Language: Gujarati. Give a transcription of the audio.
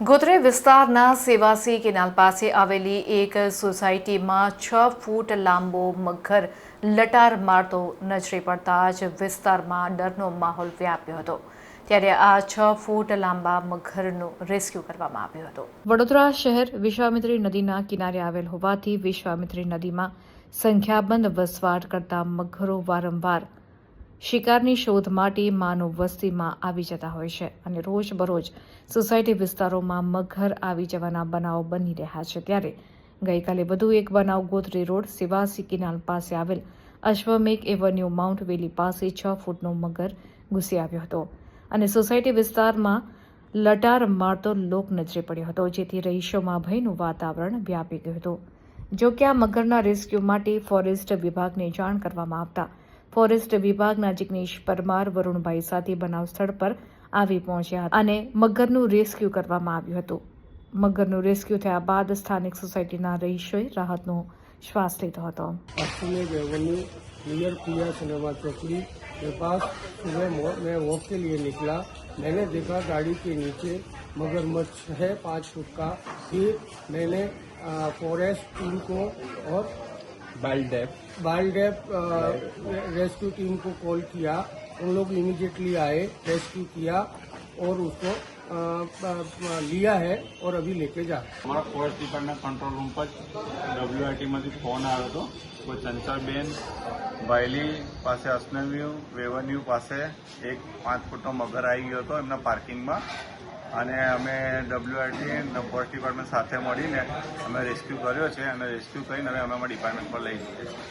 ગોત્રે વિસ્તારના સેવાસી કેનાલ પાસે આવેલી એક સોસાયટીમાં છ ફૂટ લાંબો મગર લટાર મારતો નજરે પડતા જ વિસ્તારમાં ડરનો માહોલ વ્યાપ્યો હતો. ત્યારે આ છ ફૂટ લાંબા મગરનું રેસ્ક્યુ કરવામાં આવ્યું હતું. વડોદરા શહેર વિશ્વામિત્રી નદીના કિનારે આવેલ હોવાથી વિશ્વામિત્રી નદીમાં સંખ્યાબંધ વસવાટ કરતા મગરો વારંવાર શિકારની શોધ માટે માનવ વસ્તીમાં આવી જતા હોય છે અને રોજબરોજ સોસાયટી વિસ્તારોમાં મગર આવી જવાના બનાવો બની રહ્યા છે. ત્યારે ગઈકાલે વધુ એક બનાવ ગોત્રી રોડ સિવાસી કિનાલ પાસે આવેલ અશ્વમેક એવન્યુ માઉન્ટ વેલી પાસે છ ફૂટનો મગર ઘૂસી આવ્યો હતો અને સોસાયટી વિસ્તારમાં લટાર મારતો લોક નજરે પડ્યો હતો, જેથી રહીશોમાં ભયનું વાતાવરણ વ્યાપી ગયું હતું. જો કે આ મગરના રેસ્ક્યુ માટે ફોરેસ્ટ વિભાગને જાણ કરવામાં આવતા ફોરેસ્ટ વિભાગના જિગ્નેશ પરમાર વરુણભાઈ સાથે બનાવ સ્થળ પર આવી પહોંચ્યા હતા અને મગરનું રેસ્ક્યુ કરવામાં આવ્યું હતું મગરનું રેસ્ક્યુ થયા બાદ સ્થાનિક સોસાયટીના રહીશોએ રાહતનો શ્વાસ લીધો હતો Ashwamegh avenue near Priya cinema चौकड़ी के पास सुबह मो- मैं वॉक के लिए निकला मैंने देखा गाड़ी के नीचे मगरमच्छ है पाँच फुट का फिर मैंने अ, फॉरेस्ट टीम को और वाइल्ड डेप वाइल्ड डेप रेस्क्यू टीम को कॉल किया उन लोग इमीडिएटली आए रेस्क्यू किया और उसको अ, अ, लिया है और अभी लेके जा रहे हैं। અમારા ફોરેસ્ટ ડિપાર્ટમેન્ટ કંટ્રોલ રૂમ પર ડબ્લ્યુઆઈટીમાંથી ફોન આવ્યો હતો કોઈ ચંચળબેન વાયલી પાસે અસનવ્યુ વેવન્યુ પાસે એક પાંચ ફૂટનો મગર આવી ગયો હતો એમના પાર્કિંગમાં અને અમે ડબ્લ્યુઆઈટી ફોરેસ્ટ ડિપાર્ટમેન્ટ સાથે મળીને અમે રેસ્ક્યુ કર્યો છે અને રેસ્ક્યુ કરીને અમે અમારા ડિપાર્ટમેન્ટ પર લઈ જઈએ છીએ.